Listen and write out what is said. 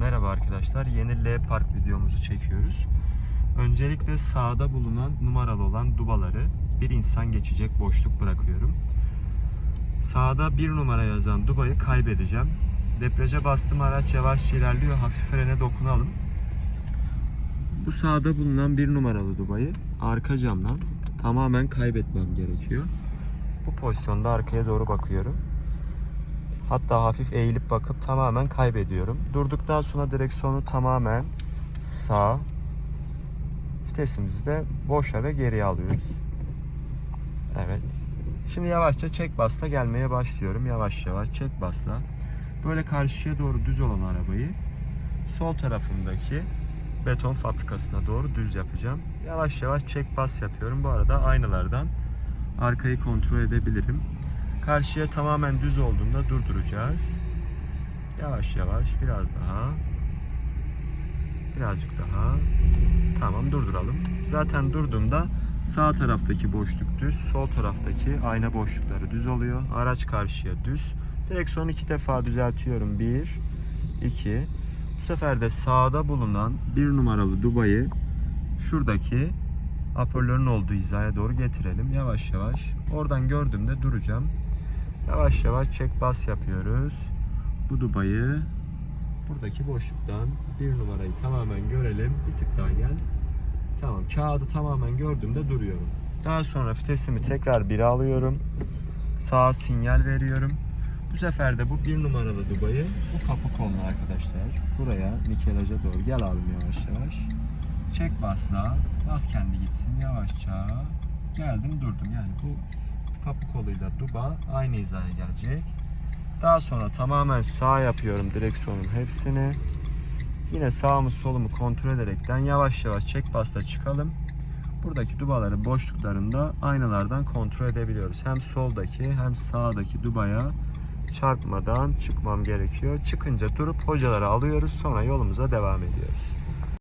Merhaba arkadaşlar. Yeni L Park videomuzu çekiyoruz. Öncelikle sağda bulunan numaralı olan dubaları bir insan geçecek boşluk bırakıyorum. Sağda bir numara yazan dubayı kaybedeceğim. Depreje bastım araç yavaşça ilerliyor. Hafif frene dokunalım. Bu sağda bulunan bir numaralı dubayı arka camdan tamamen kaybetmem gerekiyor. Bu pozisyonda arkaya doğru bakıyorum. Hatta hafif eğilip bakıp tamamen kaybediyorum. Durduktan sonra direksiyonu tamamen sağ. Vitesimizi de boşa ve geriye alıyoruz. Evet. Şimdi yavaşça çek basla gelmeye başlıyorum. Yavaş yavaş çek basla. Böyle karşıya doğru düz olan arabayı sol tarafındaki beton fabrikasına doğru düz yapacağım. Yavaş yavaş çek bas yapıyorum. Bu arada aynalardan arkayı kontrol edebilirim. Karşıya tamamen düz olduğunda durduracağız. Yavaş yavaş biraz daha. Birazcık daha. Tamam durduralım. Zaten durduğumda sağ taraftaki boşluk düz, sol taraftaki ayna boşlukları düz oluyor. Araç karşıya düz. Direksiyonu iki defa düzeltiyorum. Bir, iki. Bu sefer de sağda bulunan bir numaralı dubayı şuradaki hoparlörün olduğu hizaya doğru getirelim. Yavaş yavaş. Oradan gördüğümde duracağım. Yavaş yavaş çek bas yapıyoruz. Bu dubayı buradaki boşluktan bir numarayı tamamen görelim. Bir tık daha gel. Tamam kağıdı tamamen gördüğümde duruyorum. Daha sonra vitesimi tekrar 1'e alıyorum. Sağa sinyal veriyorum. Bu sefer de bu bir numaralı dubayı bu kapı koluna arkadaşlar. Buraya nikelaja doğru gel abim yavaş yavaş. Çek basla. Bas kendi gitsin yavaşça. Geldim durdum yani bu kapı koluyla duba aynı hizaya gelecek. Daha sonra tamamen sağ yapıyorum direksiyonun hepsini. Yine sağımı solumu kontrol ederekten yavaş yavaş çek basla çıkalım. Buradaki dubaları boşluklarında aynalardan kontrol edebiliyoruz. Hem soldaki hem sağdaki dubaya çarpmadan çıkmam gerekiyor. Çıkınca durup hocaları alıyoruz sonra yolumuza devam ediyoruz.